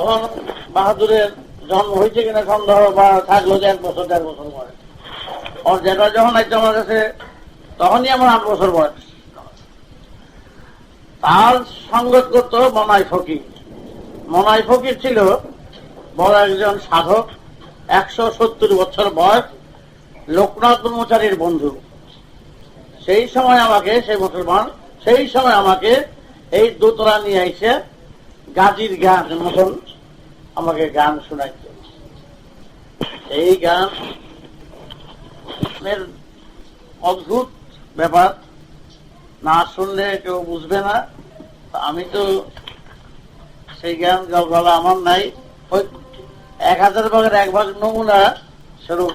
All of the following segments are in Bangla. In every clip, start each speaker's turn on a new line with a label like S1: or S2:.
S1: তখন বাহাদুরের জন্ম হয়েছে কিনা সন্দেহ বা থাকল যে এক বছর, দেড় বছর বয়স। ওর যেটা যখন আসছে আমার কাছে, তখনই আমার আট বছর বয়স। তার সঙ্গত করত মনাই ফকির। মনাই ফকির ছিল বড় একজন সাধক, একশো সত্তর বছর বয়স, লোকনাথ ব্রহ্মচারীর বন্ধু। সেই সময় আমাকে, সেই মুসলমান সেই সময় আমাকে এই দোতরা নিয়ে আইসে গাজির গান মতন আমাকে গান শোনাইছে এই গান অদ্ভুত ব্যাপার। না শুনলে কেউ বুঝবে না। আমি তো সেই জ্ঞান গলা আমার নাই। ওই এক হাজার ভাগের এক ভাগ নমুনা স্বরূপ।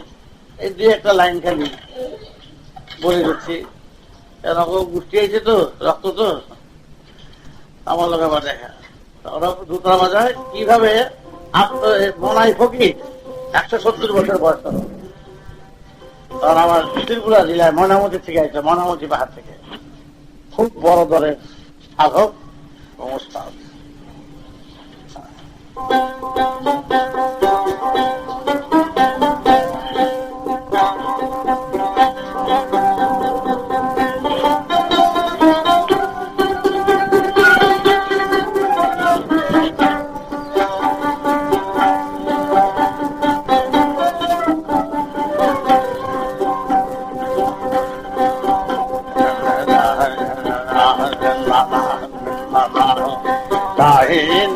S1: এই দুই একটা লাইন খালি বলে দিচ্ছি। এরকম গোষ্ঠী আছে তো, রক্ত তো? আমার লোক আবার দেখা। তা দুতলা বাজায় কীভাবে এ, ফকির একশো সত্তর বছর বয়স তখন আমার ত্রিপুরা জেলায় ময়নামতি থেকে আসছে ময়নামতি পাহাড় থেকে। খুব বড় দরের সাধক অনুষ্ঠান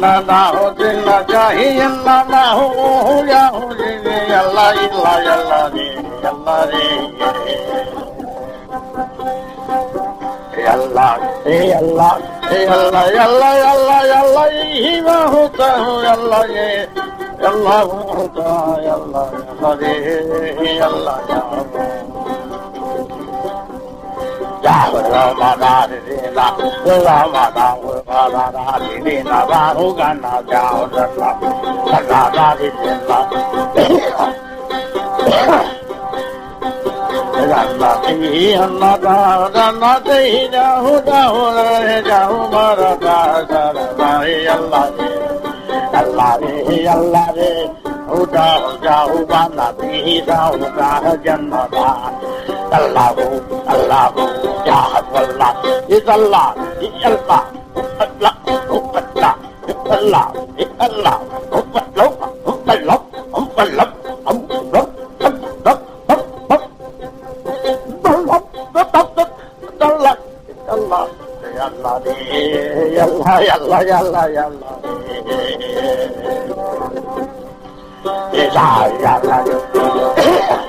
S1: illallahu jilla jahi illallahu ya huli yalla illa yalla ni yalla ni yalla yalla ಎಲ್ಲ ಎಲ್ಲ ಎಲ್ಲ ಎಲ್ಲ hima hota yalla ye yalla ಎಲ್ಲ yalla yalla ಎಲ್ಲ yalla Ya Ramadan, Ya Ramadan, ba ra ra ni ni na ba ho ga na ja ho ra ra sa ra ra ni ni la ra ra ni hi han na da da na te hi da ho da ho ra re ja ho ma ra da sa ra ra hi allah re allah re allah re ho da ho ja ho ba na te hi da ho ga ha jan na da allah ho allah ho ja ho allah is allah is allah phải làm thì anh làm cũng phải lớn cũng phải lắm cũng phải lắm cũng lớn cũng lớn cũng lớn đó lắm đó đó đó đó là đó là Yalla đi, yalla, yalla, yalla, yalla đi. Yalla, yalla, yalla.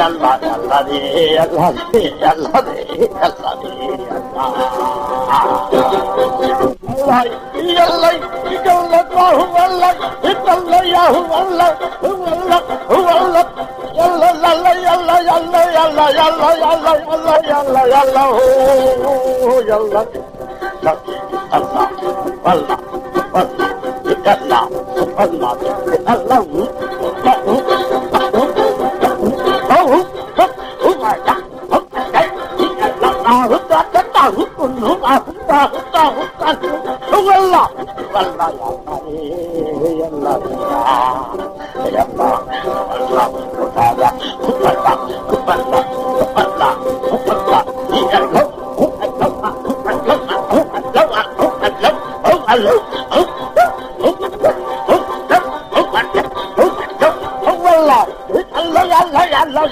S1: yalla yalla re yalla re yalla re yalla re Allah yalla yalla Allahu Allah yalla yahu Allah Allah Allah yalla yalla yalla yalla yalla yalla yalla yalla yalla yalla oh yalla Allah Allah Allah yalla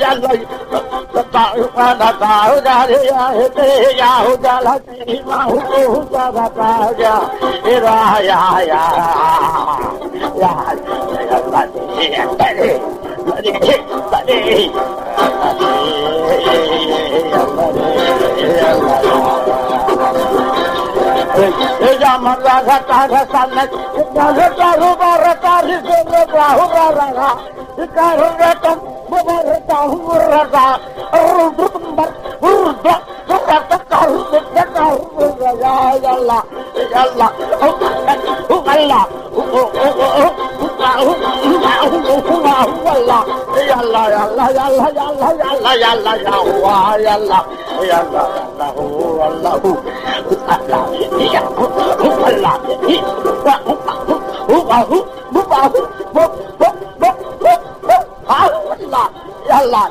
S1: Hallelujah. रा Allah,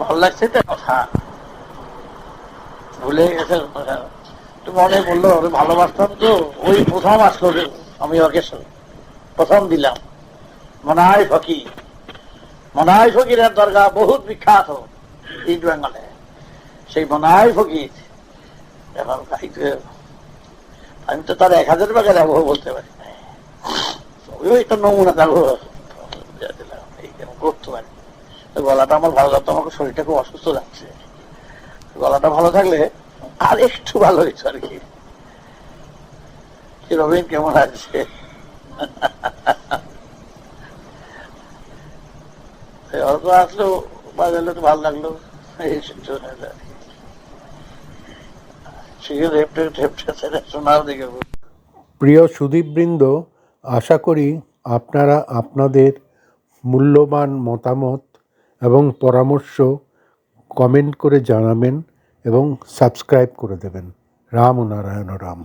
S1: ভালো লাগছে তো কথা ভুলে গেছে। একটু মনে বলল ওরে ভালোবাসতাম তো ওই প্রথম আসলো আমি ওকে প্রথম দিলাম মনাই ফকির মনাই ফকিরের দরগা বহুত বিখ্যাত ইস্ট বেঙ্গলে সেই মনাই ফকির এখন আমি তো তার এক হাজার টাকা দেবো বলতে পারি। একটা নমুনা দেবো করতে পারি। গলাটা আমার ভালো লাগতো আমাকে শরীরটা খুব অসুস্থ লাগছে। গলাটা ভালো থাকলে আর একটু ভালো হয়েছে আর কি। কি রবীন, কেমন আছে? অল্প আসলো বাজালে তো ভালো লাগল। দিকে।
S2: প্রিয় সুদীপবৃন্দ, আশা করি আপনারা আপনাদের মূল্যবান মতামত এবং পরামর্শ কমেন্ট করে জানাবেন এবং সাবস্ক্রাইব করে দেবেন। রাম নারায়ণ রাম।